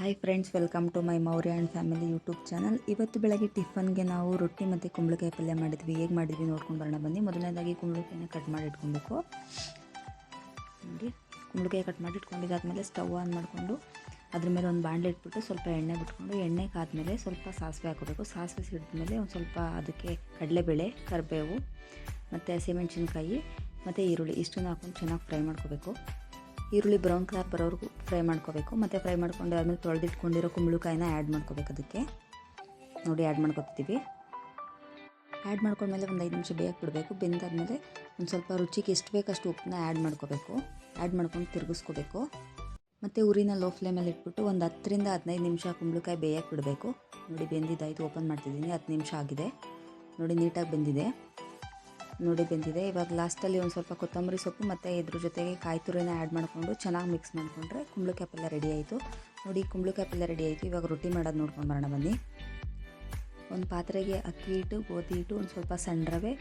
Hi friends welcome to my Maurya and family YouTube channel ಇವತ್ತು ಬೆಳಗ್ಗೆ ಟಿಫನ್ಗೆ ನಾವು ರೊಟ್ಟಿ ಮತ್ತು ಕುಂಬಳಕಾಯಿ ಪಲ್ಯ ಮಾಡಿದ್ವಿ. ಹೇಗೆ ಮಾಡಿದ್ವಿ ನೋಡ್ಕೊಂಡು ಬರೋಣ. ಬನ್ನಿ. ಮೊದಲನೇದಾಗಿ ಕುಂಬಳಕಾಯಿನ ಕಟ್ ಮಾಡಿ ಇಟ್ಕೊಬೇಕು. ನೋಡಿ, ಕುಂಬಳಕಾಯಿ ಕಟ್ ಮಾಡಿ ಇಟ್ಕೊಂಡಿದ್ದಾದ್ಮೇಲೆ ಸ್ಟವ್ ಆನ್ ಮಾಡಿಕೊಂಡು ಅದ್ರ ಮೇಲೆ ಒಂದು ಬಾಣಲೆ ಇಟ್ಬಿಟ್ಟು ಸ್ವಲ್ಪ ಎಣ್ಣೆ ಬಿಟ್ಕೊಂಡು ಎಣ್ಣೆ ಕಾದ್ಮೇಲೆ ಸ್ವಲ್ಪ ಸಾಸಿವೆ ಹಾಕೋಬೇಕು ಸಾಸಿವೆ ಸಿಡಿದ್ಮೇಲೆ ಒಂದು ಸ್ವಲ್ಪ ಅದಕ್ಕೆ ಕಡಲೆಬೇಳೆ, ಕರಿಬೇವು ಮತ್ತು ಹಸಿಮೆಣ್ಸಿನ್ಕಾಯಿ ಮತ್ತು ಈರುಳ್ಳಿ. ಇಷ್ಟನ್ನು ಹಾಕೊಂಡು ಚೆನ್ನಾಗಿ ಫ್ರೈ ಮಾಡ್ಕೋಬೇಕು. ಈರುಳ್ಳಿ ಬ್ರೌನ್ ಕಲರ್ ಬರೋವರೆಗೂ ಫ್ರೈ ಮಾಡ್ಕೋಬೇಕು. ಮತ್ತು ಫ್ರೈ ಮಾಡ್ಕೊಂಡು ಆದಮೇಲೆ ತೊಳೆದಿಟ್ಕೊಂಡಿರೋ ಕುಂಬಳಕಾಯಿನ ಆ್ಯಡ್ ಮಾಡ್ಕೋಬೇಕು ಅದಕ್ಕೆ. ನೋಡಿ ಆ್ಯಡ್ ಮಾಡ್ಕೊತೀವಿ ಆ್ಯಡ್ ಮಾಡ್ಕೊಂಡ್ಮೇಲೆ ಒಂದು ಐದು ನಿಮಿಷ ಬೇಯಕ್ಕೆ ಬಿಡಬೇಕು. ಬೆಂದಾದಮೇಲೆ ಒಂದು ಸ್ವಲ್ಪ ರುಚಿಗೆ ಎಷ್ಟು ಬೇಕಷ್ಟು ಉಪ್ಪನ್ನ ಆ್ಯಡ್ ಮಾಡ್ಕೋಬೇಕು. ಆ್ಯಡ್ ಮಾಡ್ಕೊಂಡು ತಿರುಗಿಸ್ಕೋಬೇಕು. ಮತ್ತು ಉರಿನ ಲೋ ಫ್ಲೇಮಲ್ಲಿ ಇಟ್ಬಿಟ್ಟು ಒಂದು ಹತ್ತರಿಂದ ಹದಿನೈದು ನಿಮಿಷ ಕುಂಬಳಕಾಯಿ ಬೇಯಕ್ಕೆ ಬಿಡಬೇಕು. ನೋಡಿ ಬೆಂದಿದ್ದಾಯಿತು ಓಪನ್ ಮಾಡ್ತಿದ್ದೀನಿ. ಹತ್ತು ನಿಮಿಷ ಆಗಿದೆ. ನೋಡಿ ನೀಟಾಗಿ ಬೆಂದಿದೆ. ನೋಡಿ ಬೆಂದಿದೆ. ಇವಾಗ ಲಾಸ್ಟಲ್ಲಿ ಒಂದು ಸ್ವಲ್ಪ ಕೊತ್ತಂಬರಿ ಸೊಪ್ಪು ಮತ್ತು ಇದ್ರ ಜೊತೆಗೆ ಕಾಯಿ ತುರಿನ ಆ್ಯಡ್ ಮಾಡಿಕೊಂಡು ಚೆನ್ನಾಗಿ ಮಿಕ್ಸ್ ಮಾಡಿಕೊಂಡ್ರೆ ಕುಂಬಳಕಾಯಿ ಪಲ್ಯ ರೆಡಿ ಆಯಿತು. ನೋಡಿ ಕುಂಬಳಕಾಯಿ ಪಲ್ಯ ರೆಡಿ ಆಯಿತು. ಇವಾಗ ರೊಟ್ಟಿ ಮಾಡೋದು ನೋಡ್ಕೊಂಡು ಬರೋಣ ಬನ್ನಿ. ಒಂದು ಪಾತ್ರೆಗೆ ಅಕ್ಕಿ ಹಿಟ್ಟು, ಗೋಧಿ ಹಿಟ್ಟು, ಒಂದು ಸ್ವಲ್ಪ ಸಣ್ಣ ರವೆ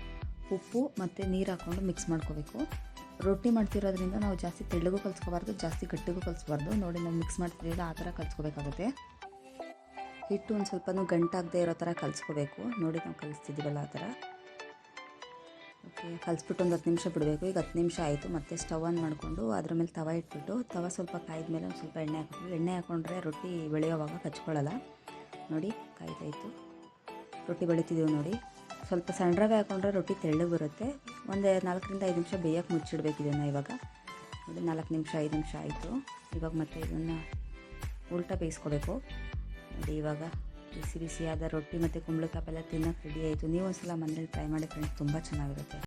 ಉಪ್ಪು ಮತ್ತು ನೀರು ಹಾಕ್ಕೊಂಡು ಮಿಕ್ಸ್ ಮಾಡ್ಕೋಬೇಕು. ರೊಟ್ಟಿ ಮಾಡ್ತಿರೋದ್ರಿಂದ ನಾವು ಜಾಸ್ತಿ ತೆಳ್ಳಗೂ ಕಲಿಸ್ಕೋಬಾರ್ದು, ಜಾಸ್ತಿ ಗಟ್ಟಿಗೂ ಕಲಿಸ್ಬಾರ್ದು ನೋಡಿ ನಾವು ಮಿಕ್ಸ್ ಮಾಡ್ತಿದ್ದೀವಿ ಆ ಥರ ಕಲಿಸ್ಕೋಬೇಕಾಗುತ್ತೆ. ಹಿಟ್ಟು ಒಂದು ಸ್ವಲ್ಪನೂ ಗಂಟಾಗದೇ ಇರೋ ಥರ ಕಲಿಸ್ಕೋಬೇಕು. ನೋಡಿ ನಾವು ಕಲಿಸ್ತಿದ್ದೀವಲ್ಲ ಆ ಥರ. ಓಕೆ, ಕಲಿಸ್ಬಿಟ್ಟು ಒಂದು ಹತ್ತು ನಿಮಿಷ ಬಿಡಬೇಕು. ಈಗ ಹತ್ತು ನಿಮಿಷ ಆಯಿತು. ಮತ್ತೆ ಸ್ಟವ್ ಆನ್ ಮಾಡಿಕೊಂಡು ಅದ್ರ ಮೇಲೆ ತವ ಇಟ್ಬಿಟ್ಟು, ತವ ಸ್ವಲ್ಪ ಕಾಯ್ದ ಮೇಲೆ ಒಂದು ಸ್ವಲ್ಪ ಎಣ್ಣೆ ಹಾಕ್ಬೇಕು ಎಣ್ಣೆ ಹಾಕ್ಕೊಂಡ್ರೆ ರೊಟ್ಟಿ ಬೆಳೆಯೋವಾಗ ಕಚ್ಕೊಳ್ಳಲ್ಲ. ನೋಡಿ ಕಾಯ್ತಾಯಿತು ರೊಟ್ಟಿ ಬೆಳಿತಿದ್ದೀವಿ ನೋಡಿ. ಸ್ವಲ್ಪ ಸಣ್ಣಗೆ ಹಾಕ್ಕೊಂಡ್ರೆ ರೊಟ್ಟಿ ತೆಳ್ಳಗೆ ಬರುತ್ತೆ. ಒಂದು ನಾಲ್ಕರಿಂದ ಐದು ನಿಮಿಷ ಬೇಯಕ್ಕೆ ಮುಚ್ಚಿಡ್ಬೇಕು ಇದನ್ನು ಇವಾಗ. ನೋಡಿ, ನಾಲ್ಕು ನಿಮಿಷ, ಐದು ನಿಮಿಷ ಆಯಿತು. ಇವಾಗ ಮತ್ತೆ ಇದನ್ನು ಉಲ್ಟಾ ಬೇಯಿಸ್ಕೋಬೇಕು. ನೋಡಿ, ಇವಾಗ ಬಿಸಿ ಬಿಸಿಯಾದ ರೊಟ್ಟಿ ಮತ್ತು ಕುಂಬಳಕಾಯಿ ಪಲ್ಯ ತಿನ್ನೋಕೆ ರೆಡಿ ಆಯಿತು. ನೀವು ಒಂದ್ಸಲ ಮನೇಲಿ ಟ್ರೈ ಮಾಡಿ ಫ್ರೆಂಡ್ಸ್ ತುಂಬ ಚೆನ್ನಾಗಿರುತ್ತೆ.